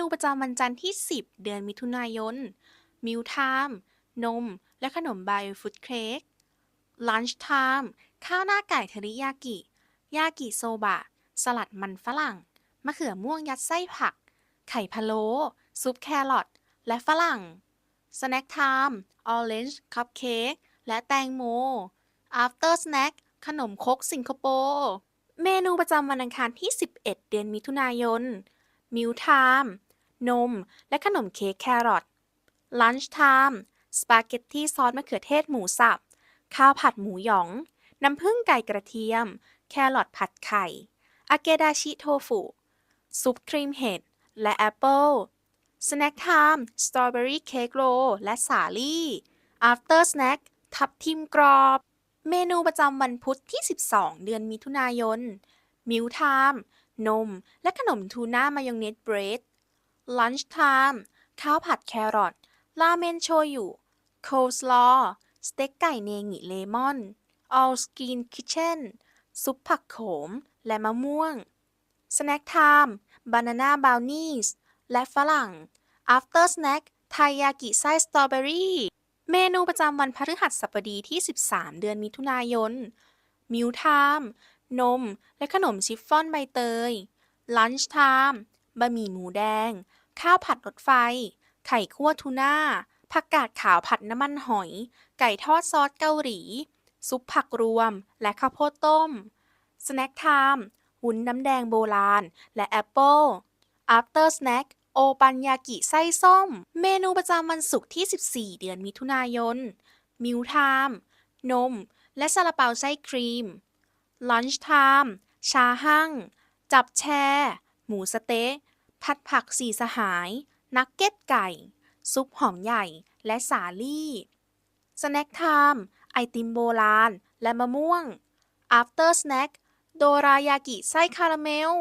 นูประจำวันจันทร์ที่ 10 เดือนมิถุนายน มิลไทม์นม และขนมไบฟุตเค้กลันช์ไทม์ข้าวหน้าไก่เทริยากิ ยากิโซบะ สลัดมันฝรั่ง มะเขือม่วงยัดไส้ผัก ไข่พะโล้ ซุปแครอท และฝรั่ง สแน็คไทม์ออเรนจ์คัพเค้ก และแตงโม after snack ขนมคกสิงคโปร์ เมนูประจำวันอังคารที่ 11 เดือนมิถุนายน มิลไทม์ นม และขนมเค้กแครอทลันช์ไทม์สปาเกตตี้ซอสมะเขือเทศหมูสับ ข้าวผัดหมูหยอง น้ำผึ้งไก่กระเทียม แครอทผัดไข่ อาเกดาชิโทฟุ ซุปครีมเห็ด และแอปเปิลสแน็คไทม์สตรอเบอรี่เค้กโรและสาลี่ after snack ทับทิมกรอบ เมนูประจำวันพุธที่ 12 เดือนมิถุนายน มิลไทม์นม และขนมทูน่ามายองเนสเบรด ลันช์ไทม์ข้าวผัดแครอทราเมนโชยุโคลสลอสเต็กไก่เนงิเลมอน All Skin Kitchen ซุปผักโขม และมะม่วงสแน็คไทม์บานาน่าบ o วนี่สและฝรั่ง after snack ไทยากิไส้สตรอเบอรี่เมนูประจำวันพฤหัสบดีที่ 13 เดือนมิถุนายน มิลไทม์นม และขนมชิฟฟ่อนใบเตย ลันช์ไทม์บะหมี่หมูแดง ข้าวผัดรถไฟ ไข่คั่วทูน่า ผักกาดขาวผัดน้ำมันหอย ไก่ทอดซอสเกาหลี ซุปผักรวม และข้าวโพดต้ม สแน็คไทม์วุ้นน้ำแดงโบราณ และแอปเปิล after snack โอปันยากิไส้ส้ม เมนูประจำวันศุกร์ที่ 14 เดือนมิถุนายน มิลไทม์นม และซาลาเปาไส้ครีม ลันช์ไทม์ชาหั่ง จับแชร์ หมูสเต๊ะ ผัดผักสีสหาย นักเก็ตไก่ ซุปหอมใหญ่และสาลี่ สแน็คไทม์ไอติมโบราณ และมะม่วง after snack โดรายากิไส้คาราเมล